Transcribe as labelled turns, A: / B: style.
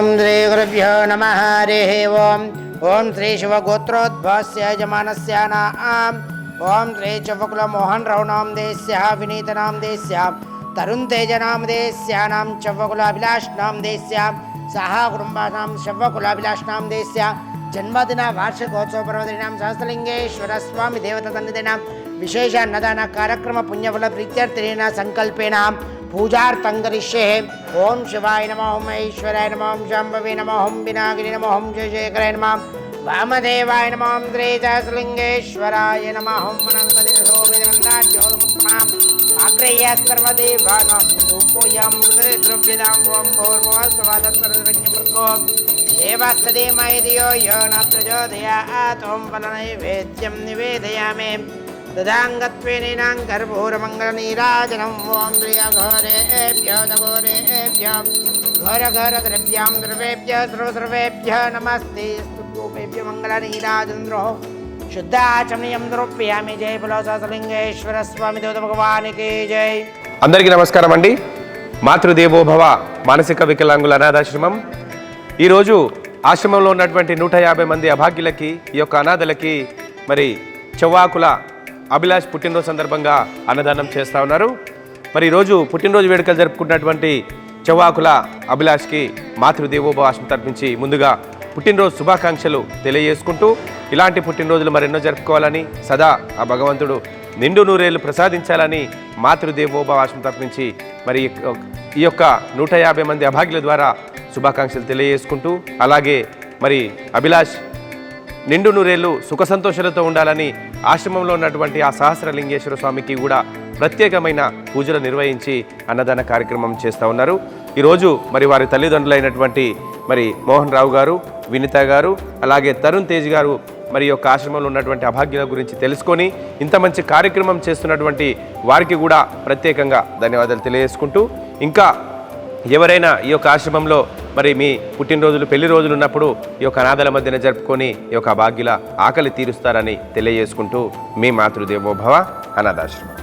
A: ॐ श्रीगुरुभ्यो नमः, हरिः ओम्। ॐ श्रीशिवगोत्रोद्भवस्य यजमानस्य नाम् ॐ श्री चवकुलमोहनरौणां देस्याः विनीतनां देस्यां तरुण तेजनां देस्यानां चवकुलाभिलाषणां देस्यां सह कुटुम्बानां, शवकुलाभिलाषणां देस्या ಜನ್ಮದಿನ ವಾರ್ಷಿಕೋತ್ಸವ ಪರ್ವದಿನಾಂ ಸಹಸ್ರಲಿಂಗೇಶ್ವರ ಸ್ವಾಮಿ ದೇವತಾ ಸನ್ನಿಧಿನ ವಿಶೇಷ ಅನ್ನದಾನ ಕಾರ್ಯಕ್ರಮ ಪುಣ್ಯಫಲ ಪ್ರೀತ್ಯರ್ಥಿನ ಸಂಕಲ್ಪೇನ పూజార్థంగరిష్యే ఓం శివాయ నమ ఓం మహేశ్వరాయ నమ ఓం శాంభవి నమ ఓం వినాగిని నమ ఓం జయశేఖరాయ నమ వామదేవాయ నమ ఓం త్రేజాసలింగేశ్వరాయ నమ ఓం మనంపదిరసోవిదందాజ్యోతముత్తమాం ఆగ్రహ్య సర్వదేవానాం రూపోయాం ద్రవ్యదాం ఓం భౌర్మోత్సవాదత్తరజ్ఞమృత్కో దేవాస్తదే మయదియో యో నత్రజోదయా ఆతోం ఫలనైవేద్యం నివేదయామి దదాంగత్వేనైనాం కర్పూరమంగళనీరాజనం ఓం శ్రియఘోరేభ్యోదఘోరేభ్యం ఘోరఘోరద్రవ్యాం ద్రవేభ్య సర్వసర్వేభ్య నమస్తే స్తూపేభ్య మంగళనీరాజంద్రో శుద్ధాచమనీయం ద్రవ్యామి జయ పులోసలింగేశ్వర స్వామి దేవత భగవానికి జై
B: అందరికీ నమస్కారం అండి. మాతృదేవోభవ మానసిక వికలాంగుల అనాథాశ్రమం. ఈరోజు ఆశ్రమంలో ఉన్నటువంటి నూట యాభై మంది అభాగ్యులకి ఈ యొక్క అనాథలకి మరి చెవ్వాకుల అభిలాష్ పుట్టినరోజు సందర్భంగా అన్నదానం చేస్తూ ఉన్నారు. మరి ఈరోజు పుట్టినరోజు వేడుకలు జరుపుకున్నటువంటి చెవాకుల అభిలాష్కి మాతృదేవోభాషను ఆశ్రమం ముందుగా పుట్టినరోజు శుభాకాంక్షలు తెలియజేసుకుంటూ ఇలాంటి పుట్టినరోజులు మరెన్నో జరుపుకోవాలని సదా ఆ భగవంతుడు నిండు నూరేళ్ళు ప్రసాదించాలని మాతృదేవోభాషను ఆశ్రమం మరి ఈ యొక్క నూట యాభై మంది అభాగ్యుల ద్వారా శుభాకాంక్షలు తెలియజేసుకుంటూ అలాగే మరి అభిలాష్ నిండు నూరేళ్ళు సుఖ సంతోషాలతో ఉండాలని ఆశ్రమంలో ఉన్నటువంటి ఆ సహస్రలింగేశ్వర స్వామికి కూడా ప్రత్యేకమైన పూజలు నిర్వహించి అన్నదాన కార్యక్రమం చేస్తూ ఉన్నారు. ఈరోజు మరి వారి తల్లిదండ్రులైనటువంటి మరి మోహన్ రావు గారు వినిత గారు అలాగే తరుణ్ తేజ్ గారు మరి యొక్క ఆశ్రమంలో ఉన్నటువంటి అభాగ్యుల గురించి తెలుసుకొని ఇంత మంచి కార్యక్రమం చేస్తున్నటువంటి వారికి కూడా ప్రత్యేకంగా ధన్యవాదాలు తెలియజేసుకుంటూ ఇంకా ఎవరైనా ఈ యొక్క ఆశ్రమంలో మరి మీ పుట్టినరోజులు పెళ్ళి రోజులు ఉన్నప్పుడు ఈ యొక్క అనాథల మధ్యన జరుపుకొని ఈ యొక్క భాగ్యుల ఆకలి తీరుస్తారని తెలియజేసుకుంటూ మీ మాతృదేవోభవ అనాథాశ్రమం.